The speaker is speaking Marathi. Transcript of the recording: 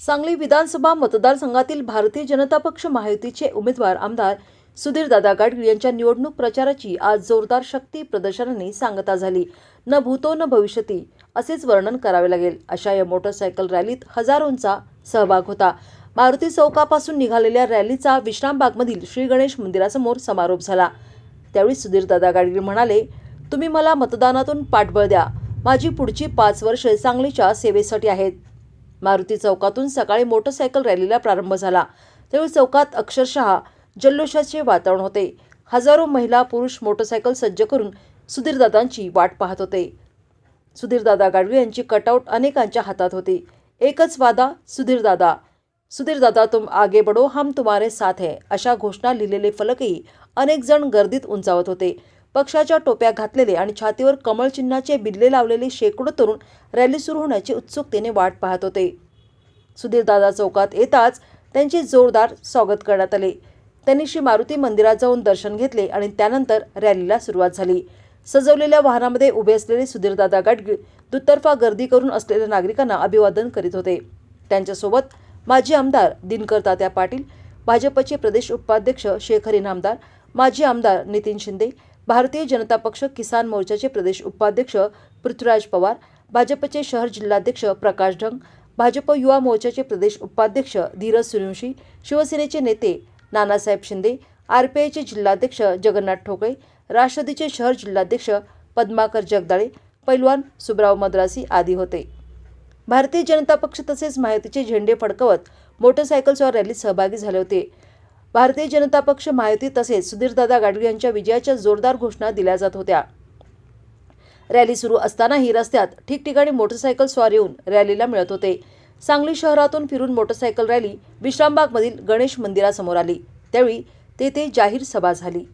सांगली विधानसभा मतदारसंघातील भारतीय जनता पक्ष महायुतीचे उमेदवार आमदार सुधीरदादा गाडगीळ यांच्या निवडणूक प्रचाराची आज जोरदार शक्ती प्रदर्शनाने सांगता झाली. न भूतो न भविष्यती असेच वर्णन करावे लागेल अशा या मोटरसायकल रॅलीत हजारोंचा सहभाग होता. मारुती चौकापासून निघालेल्या रॅलीचा विश्रामबागमधील श्री गणेश मंदिरासमोर समारोप झाला. त्यावेळी सुधीरदादा गाडगीळ म्हणाले तुम्ही मला मतदानातून पाठबळ द्या. माझी पुढची पाच वर्षे सांगलीच्या सेवेसाठी आहेत. मारुती चौकातून सकाळी मोटरसायकल रॅलीला प्रारंभ झाला. त्यावेळी चौकात अक्षरशः जल्लोषाचे वातावरण होते. हजारो महिला पुरुष मोटरसायकल सज्ज करून सुधीरदादांची वाट पाहत होते. सुधीरदादा गाडवे यांची कटआउट अनेकांच्या हातात होती. एकच वादा सुधीरदादा. सुधीरदादा तुम आगे बडो हम तुम्हारे साथ है अशा घोषणा लिहिलेले फलकही अनेक जण गर्दीत उंचावत होते. पक्षाच्या टोप्या घातलेले आणि छातीवर कमळ चिन्हाचे बिल्ले लावलेले शेकडो तरुण रॅली सुरू होण्याची उत्सुकतेने वाट पाहत होते. सुधीरदादा चौकात येताच त्यांचे जोरदार स्वागत करण्यात आले. त्यांनी श्री मारुती मंदिरात जाऊन दर्शन घेतले आणि त्यानंतर रॅलीला सुरुवात झाली. सजवलेल्या वाहनामध्ये उभे असलेले सुधीरदादा गाडगीळ दुतर्फा गर्दी करून असलेल्या नागरिकांना अभिवादन करीत होते. त्यांच्यासोबत माजी आमदार दिनकर तात्या पाटील भाजपचे प्रदेश उपाध्यक्ष शेखर इनामदार माजी आमदार नितीन शिंदे भारतीय जनता पक्ष किसान मोर्चाचे प्रदेश उपाध्यक्ष पृथ्वीराज पवार भाजपचे शहर जिल्हाध्यक्ष प्रकाश ढंग भाजप युवा मोर्चाचे प्रदेश उपाध्यक्ष धीरज सूर्यवंशी शिवसेनेचे नेते नानासाहेब शिंदे आरपीआयचे जिल्हाध्यक्ष जगन्नाथ ठोकळे राष्ट्रवादीचे शहर जिल्हाध्यक्ष पद्माकर जगदाळे पैलवान सुब्राव मद्रासी आदी होते. भारतीय जनता पक्ष तसेच माहितीचे झेंडे फडकवत मोटरसायकलसह रॅलीत सहभागी झाले होते. भारतीय जनता पक्ष माहिती तसेच सुधीरदादा गाडगे यांच्या विजयाच्या जोरदार घोषणा दिल्या जात होत्या. रॅली सुरू असतानाही रस्त्यात ठिकठिकाणी मोटरसायकल स्वार येऊन रॅलीला मिळत होते. सांगली शहरातून फिरून मोटरसायकल रॅली विश्रामबागमधील गणेश मंदिरासमोर आली. त्यावेळी तेथे जाहीर सभा झाली.